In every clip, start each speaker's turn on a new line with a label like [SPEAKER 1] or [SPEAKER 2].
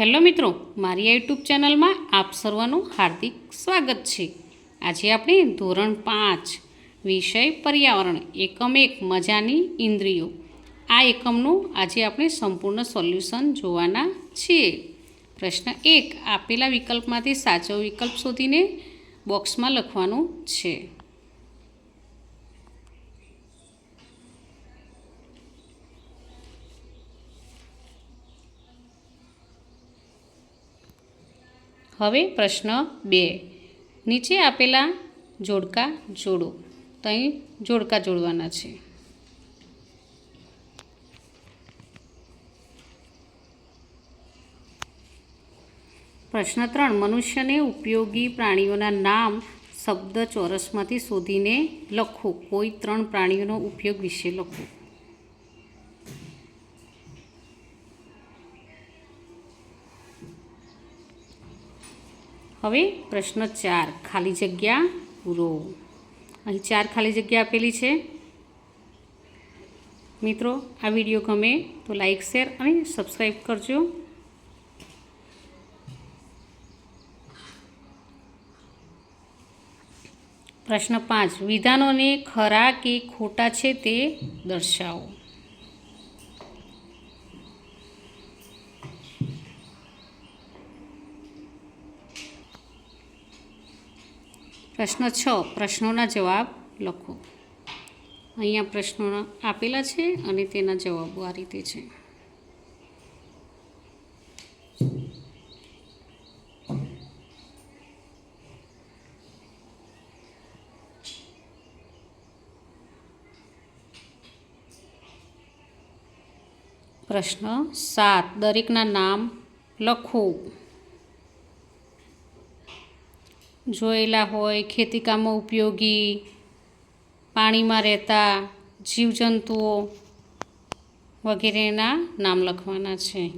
[SPEAKER 1] Hello મિત્રો, મારી YouTube ચેનલમાં આપ સર્વનું હાર્દિક સ્વાગત છે. આજે આપણે ધોરણ પાંચ, વિષય પર્યાવરણ, એકમ એક, મજાની ઇન્દ્રિયો. આ એકમનું આજે આપણે સંપૂર્ણ સોલ્યુશન જોવાના છીએ. પ્રશ્ન એક, આપેલા વિકલ્પમાંથી સાચો વિકલ્પ શોધીને બોક્સમાં લખવાનું છે. હવે પ્રશ્ન બે. નીચે આપેલા જોડકા જોડો. તો અહીં જોડકા જોડવાના છે. પ્રશ્ન ત્રણ. મનુષ્યને ઉપયોગી પ્રાણીઓના નામ શબ્દ ચોરસમાંથી શોધીને લખો. કોઈ ત્રણ પ્રાણીઓનો ઉપયોગ વિશે લખો. હવે પ્રશ્ન ચાર, ખાલી જગ્યા પૂરો. અહીં ચાર ખાલી જગ્યા આપેલી છે. મિત્રો, આ વીડિયો ગમે તો લાઈક, શેર અને સબસ્ક્રાઈબ કરજો. પ્રશ્ન પાંચ, વિધાનોને ખરા કે ખોટા છે તે દર્શાવો. પ્રશ્ન છ, પ્રશ્નોના જવાબ લખો. અહીંયા પ્રશ્નો આપેલા છે અને તેના જવાબો આ રીતે છે. પ્રશ્ન સાત, દરેકના નામ લખો. જોયેલા હોય ખેતીકામમાં ઉપયોગી, પાણીમાં રહેતા જીવજંતુઓ વગેરેના નામ લખવાના છે.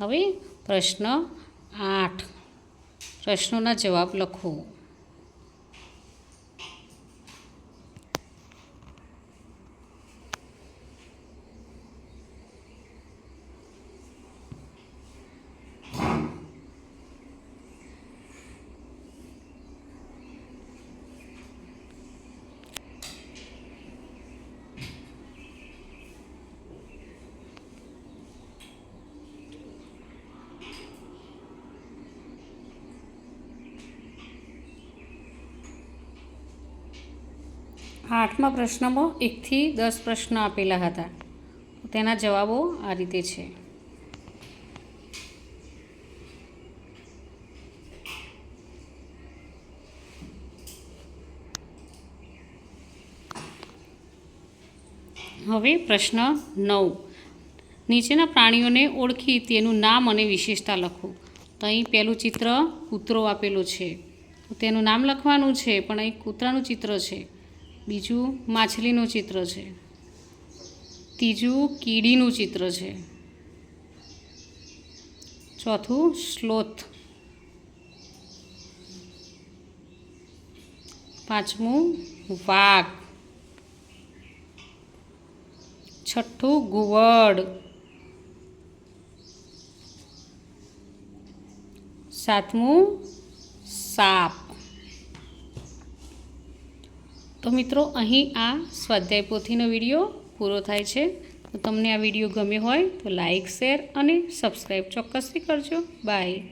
[SPEAKER 1] હવે પ્રશ્ન આઠ. પ્રશ્નોના જવાબ લખો. આઠમા પ્રશ્નમાં એકથી દસ પ્રશ્ન આપેલા હતા. તેના જવાબો આ રીતે છે. હવે પ્રશ્ન નવ. નીચેના પ્રાણીઓને ઓળખી તેનું નામ અને વિશેષતા લખો. તો અહીં પહેલું ચિત્ર કૂતરો આપેલું છે. તેનું નામ લખવાનું છે, પણ અહીં કૂતરાનું ચિત્ર છે. બીજું માછલીનું ચિત્ર છે. ત્રીજું કીડીનું ચિત્ર છે. ચોથું સ્લોથ. પાંચમું વાઘ. છઠ્ઠું ગુવડ સાતમું સાપ. તો મિત્રો, અહીં આ સ્વાધ્યાય પોથીનો વીડિયો પૂરો થાય છે. તો તમને આ વીડિયો ગમ્યો હોય તો લાઈક, શેર અને સબસ્ક્રાઈબ ચોક્કસથી કરજો. બાય.